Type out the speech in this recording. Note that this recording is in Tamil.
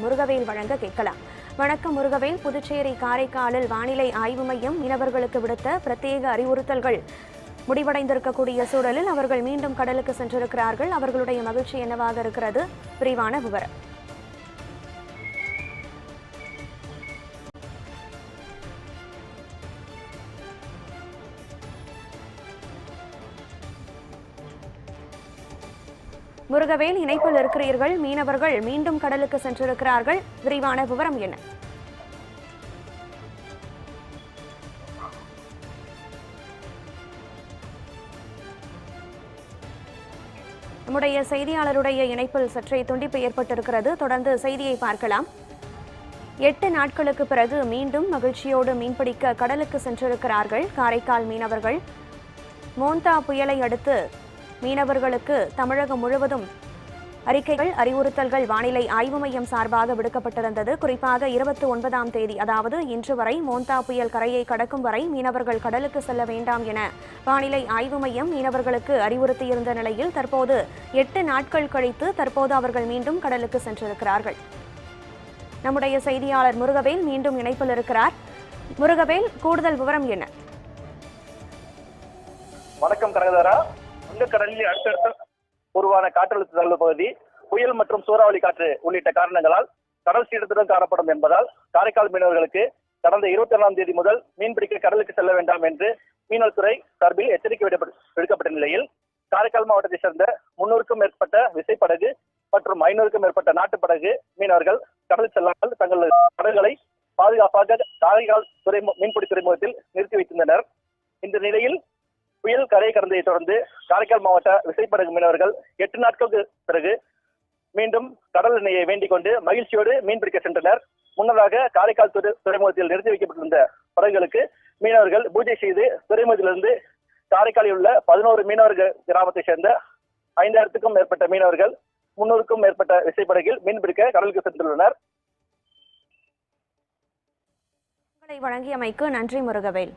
முருகவேல் வழங்க கேட்கலாம். வணக்கம் முருகவேல். புதுச்சேரி காரைக்காலில் வானிலை ஆய்வு மையம் மீனவர்களுக்கு விடுத்த பிரத்யேக அறிவுறுத்தல்கள். முடிவடைந்திருக்கக்கூடிய சூழலில் அவர்கள் மீண்டும் கடலுக்கு சென்றிருக்கிறார்கள். அவர்களுடைய மகிழ்ச்சி என்னவாக இருக்கிறது? விரிவான விவரம். முருகவேல் இணைப்பில் இருக்கிறீர்கள். மீனவர்கள் மீண்டும் கடலுக்கு சென்றிருக்கிறார்கள். விரிவான விவரம் என்ன? நம்முடைய செய்தியாளருடைய இணைப்பில் சற்றே துண்டிப்பு ஏற்பட்டிருக்கிறது. தொடர்ந்து செய்தியை பார்க்கலாம். எட்டு நாட்களுக்கு பிறகு மீண்டும் மகிழ்ச்சியோடு மீன்பிடிக்க கடலுக்கு சென்றிருக்கிறார்கள். காரைக்கால் மீனவர்கள். மோந்தா புயலை அடுத்து மீனவர்களுக்கு தமிழகம் முழுவதும் அறிக்கைகள் அறிவுறுத்தல்கள் வானிலை ஆய்வு மையம் சார்பாக விடுக்கப்பட்டிருந்தது. குறிப்பாக இருபத்தி ஒன்பதாம் தேதி அதாவது இன்று வரை மோந்தா புயல் கரையை கடக்கும் வரை மீனவர்கள் கடலுக்கு செல்ல வேண்டாம் என வானிலை ஆய்வு மையம் மீனவர்களுக்கு அறிவுறுத்தியிருந்த நிலையில் தற்போது எட்டு நாட்கள் கழித்து தற்போது அவர்கள் மீண்டும் கடலுக்கு சென்றிருக்கிறார்கள். நம்முடைய செய்தியாளர் முருகவேல் மீண்டும் இணைப்பில் இருக்கிறார். முருகவேல் கூடுதல் விவரம் என்ன? வணக்கம் கனகதாரா. வங்கக்கடலில் அடுத்தடுத்த உருவான காற்றழுத்த தாழ்வு பகுதி புயல் மற்றும் சூறாவளி காற்று உள்ளிட்ட காரணங்களால் கடல் சீற்றத்துடன் காணப்படும் என்பதால் காரைக்கால் மீனவர்களுக்கு கடந்த இருபத்தி ஏழாம் தேதி முதல் மீன்பிடிக்க கடலுக்கு செல்ல வேண்டாம் என்று மீனவல்துறை சார்பில் எச்சரிக்கை விடுக்கப்பட்ட நிலையில் காரைக்கால் மாவட்டத்தை சேர்ந்த முன்னூறுக்கும் மேற்பட்ட விசைப்படகு மற்றும் ஐநூறுக்கும் மேற்பட்ட நாட்டுப்படகு மீனவர்கள் கடல் செல்லாமல் தங்கள் படகுகளை பாதுகாப்பாக காரைக்கால் துறை மீன்பிடி துறைமுகத்தில் நிறுத்தி வைத்திருந்தனர். இந்த நிலையில் புயல் கரை கடந்ததை தொடர்ந்து காரைக்கால் மாவட்ட விசைப்படகு மீனவர்கள் எட்டு நாட்களுக்கு பிறகு மீண்டும் கடல் எண்ணெயை வேண்டிக் கொண்டு மகிழ்ச்சியோடு மீன்பிடிக்க சென்றனர். முன்னதாக காரைக்கால் துறை துறைமுகத்தில் நிறுத்தி வைக்கப்பட்டிருந்த படகுகளுக்கு மீனவர்கள் பூஜை செய்து துறைமுகத்திலிருந்து காரைக்காலில் உள்ள பதினோரு மீனவர்கள் கிராமத்தை சேர்ந்த ஐந்தாயிரத்துக்கும் மேற்பட்ட மீனவர்கள் முன்னூறுக்கும் மேற்பட்ட விசைப்படகில் மீன்பிடிக்க கடலுக்கு சென்றுள்ளனர். வழங்கியமைக்கு நன்றி முருகவேல்.